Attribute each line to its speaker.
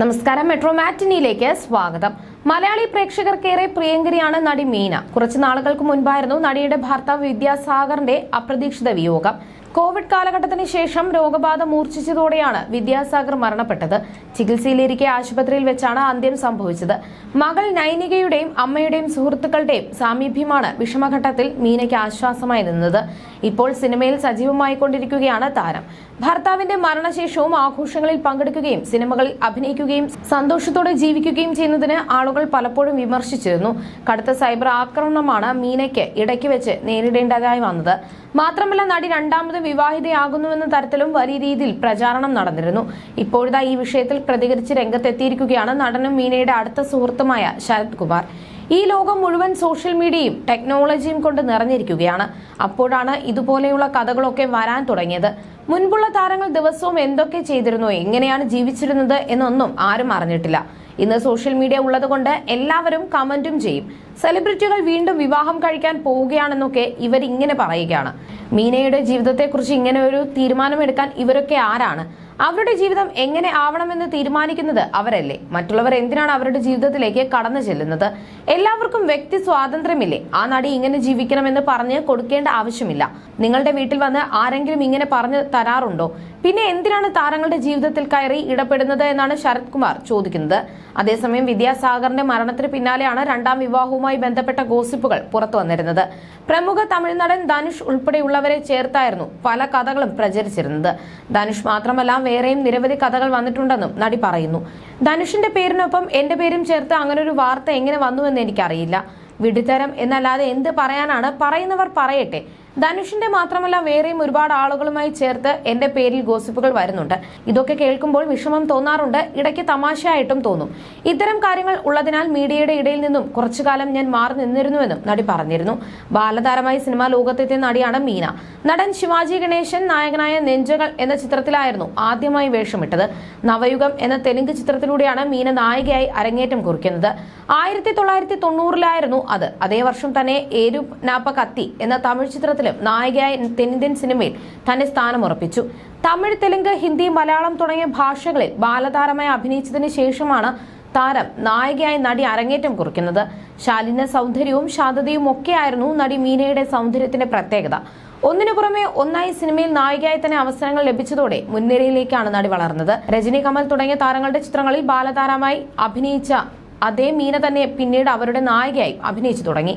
Speaker 1: നമസ്കാരം. മെട്രോ മാറ്റിനിയിലേക്ക് സ്വാഗതം. മലയാളി പ്രേക്ഷകർക്കേറെ പ്രിയങ്കരിയാണ് നടി മീന. കുറച്ചു നാളുകൾക്ക് മുൻപായിരുന്നു നടിയുടെ ഭർത്താവ് വിദ്യാസാഗറിന്റെ അപ്രതീക്ഷിത വിയോഗം. കോവിഡ് കാലഘട്ടത്തിന് ശേഷം രോഗബാധ മൂർച്ഛിച്ചതോടെയാണ് വിദ്യാസാഗർ മരണപ്പെട്ടത്. ചികിത്സയിലിരിക്കെ ആശുപത്രിയിൽ വെച്ചാണ് അന്ത്യം സംഭവിച്ചത്. മകൾ നൈനികയുടെയും അമ്മയുടെയും സുഹൃത്തുക്കളുടെയും സാമീപ്യമാണ് വിഷമഘട്ടത്തിൽ മീനയ്ക്ക് ആശ്വാസമായി നിന്നത്. ഇപ്പോൾ സിനിമയിൽ സജീവമായി സജീവമായിക്കൊണ്ടിരിക്കുകയാണ് താരം. ഭർത്താവിന്റെ മരണശേഷവും ആഘോഷങ്ങളിൽ പങ്കെടുക്കുകയും സിനിമകളിൽ അഭിനയിക്കുകയും സന്തോഷത്തോടെ ജീവിക്കുകയും ചെയ്യുന്നതിന് ആളുകൾ പലപ്പോഴും വിമർശിച്ചിരുന്നു. കടുത്ത സൈബർ ആക്രമണമാണ് മീനയ്ക്ക് ഇടയ്ക്ക് വെച്ച് നേരിടേണ്ടതായി വന്നത്. മാത്രമല്ല നടി രണ്ടാമത് വിവാഹിതയാകുന്നുവെന്ന തരത്തിലും വലിയ രീതിയിൽ പ്രചാരണം നടന്നിരുന്നു. ഇപ്പോഴത്തെ ഈ വിഷയത്തിൽ പ്രതികരിച്ച് രംഗത്തെത്തിയിരിക്കുകയാണ് നടനും മീനയുടെ അടുത്ത സുഹൃത്തുമായ ശരത് കുമാർ. ഈ ലോകം മുഴുവൻ സോഷ്യൽ മീഡിയയും ടെക്നോളജിയും കൊണ്ട് നിറഞ്ഞിരിക്കുകയാണ്. അപ്പോഴാണ് ഇതുപോലെയുള്ള കഥകളൊക്കെ വരാൻ തുടങ്ങിയത്. മുൻപുള്ള താരങ്ങൾ ദിവസവും എന്തൊക്കെ ചെയ്തിരുന്നു എങ്ങനെയാണ് ജീവിച്ചിരുന്നത് എന്നൊന്നും ആരും അറിഞ്ഞിട്ടില്ല. ഇന്ന് സോഷ്യൽ മീഡിയ ഉള്ളതുകൊണ്ട് എല്ലാവരും കമന്റും ചെയ്യും. സെലിബ്രിറ്റികൾ വീണ്ടും വിവാഹം കഴിക്കാൻ പോവുകയാണെന്നൊക്കെ ഇവരിങ്ങനെ പറയുകയാണ്. മീനയുടെ ജീവിതത്തെക്കുറിച്ച് ഇങ്ങനെ ഒരു തീരുമാനമെടുക്കാൻ ഇവരൊക്കെ ആരാണ്? അവരുടെ ജീവിതം എങ്ങനെ ആവണമെന്ന് തീരുമാനിക്കുന്നത് അവരല്ലേ? മറ്റുള്ളവർ എന്തിനാണ് അവരുടെ ജീവിതത്തിലേക്ക് കടന്നു ചെല്ലുന്നത്? എല്ലാവർക്കും വ്യക്തി സ്വാതന്ത്ര്യമില്ലേ? ആ നടി ഇങ്ങനെ ജീവിക്കണമെന്ന് പറഞ്ഞ് കൊടുക്കേണ്ട ആവശ്യമില്ല. നിങ്ങളുടെ വീട്ടിൽ വന്ന് ആരെങ്കിലും ഇങ്ങനെ പറഞ്ഞു തരാറുണ്ടോ? പിന്നെ എന്തിനാണ് താരങ്ങളുടെ ജീവിതത്തിൽ കയറി ഇടപെടുന്നത് എന്നാണ് ശരത് കുമാർ ചോദിക്കുന്നത്. അതേസമയം വിദ്യാസാഗറിന്റെ മരണത്തിന് പിന്നാലെയാണ് രണ്ടാം വിവാഹവുമായി ബന്ധപ്പെട്ട ഗോസിപ്പുകൾ പുറത്തു വന്നിരുന്നത്. പ്രമുഖ തമിഴ് നടൻ ധനുഷ് ഉൾപ്പെടെയുള്ളവരെ ചേർത്തായിരുന്നു പല കഥകളും പ്രചരിച്ചിരുന്നത്. ധനുഷ് മാത്രമല്ല വേറെയും നിരവധി കഥകൾ വന്നിട്ടുണ്ടെന്നും നടി പറയുന്നു. ധനുഷിന്റെ പേരിനൊപ്പം എന്റെ പേരും ചേർത്ത് അങ്ങനെ ഒരു വാർത്ത എങ്ങനെ വന്നുവെന്ന് എനിക്കറിയില്ല. വിടുതരം എന്നല്ലാതെ എന്ത് പറയാനാണ് പറയുന്നവർ പറയട്ടെ. ധനുഷിന്റെ മാത്രമല്ല വേറെയും ഒരുപാട് ആളുകളുമായി ചേർത്ത് എന്റെ പേരിൽ ഗോസിപ്പുകൾ വരുന്നുണ്ട്. ഇതൊക്കെ കേൾക്കുമ്പോൾ വിഷമം തോന്നാറുണ്ട്. ഇടയ്ക്ക് തമാശയായിട്ടും തോന്നും. ഇത്തരം കാര്യങ്ങൾ ഉള്ളതിനാൽ മീഡിയയുടെ ഇടയിൽ നിന്നും കുറച്ചു കാലം ഞാൻ മാറി നിന്നിരുന്നുവെന്നും നടി പറഞ്ഞിരുന്നു. ബാലതാരമായി സിനിമാ ലോകത്തെത്തിയ നടിയാണ് മീന. നടൻ ശിവാജി ഗണേശൻ നായകനായ നെഞ്ചകൾ എന്ന ചിത്രത്തിലായിരുന്നു ആദ്യമായി വേഷമിട്ടത്. നവയുഗം എന്ന തെലുങ്ക് ചിത്രത്തിലൂടെയാണ് മീന നായികയായി അരങ്ങേറ്റം കുറിക്കുന്നത്. ആയിരത്തി തൊള്ളായിരത്തി തൊണ്ണൂറിലായിരുന്നു അത്. അതേ വർഷം തന്നെ ഏരു നാപ്പ കത്തി എന്ന തമിഴ് ചിത്രത്തിലും നായികയായ തെന്നിന്ത്യൻ സിനിമയിൽ സ്ഥാനം ഉറപ്പിച്ചു. തമിഴ് തെലുങ്ക് ഹിന്ദി മലയാളം തുടങ്ങിയ ഭാഷകളിൽ ബാലതാരമായി അഭിനയിച്ചതിന് ശേഷമാണ് താരം നായികയായി നടി അരങ്ങേറ്റം കുറിക്കുന്നത്. ശാലിന സൗന്ദര്യവും ശാന്തതയും ഒക്കെയായിരുന്നു നടി മീനയുടെ സൗന്ദര്യത്തിന്റെ പ്രത്യേകത. ഒന്നിനു പുറമെ ഒന്നായി സിനിമയിൽ നായികയായി തന്നെ അവസരങ്ങൾ ലഭിച്ചതോടെ മുൻനിരയിലേക്കാണ് നടി വളർന്നത്. രജനി കമൽ തുടങ്ങിയ താരങ്ങളുടെ ചിത്രങ്ങളിൽ ബാലതാരമായി അഭിനയിച്ച അതേ മീന തന്നെ പിന്നീട് അവരുടെ നായികയായി അഭിനയിച്ചു തുടങ്ങി.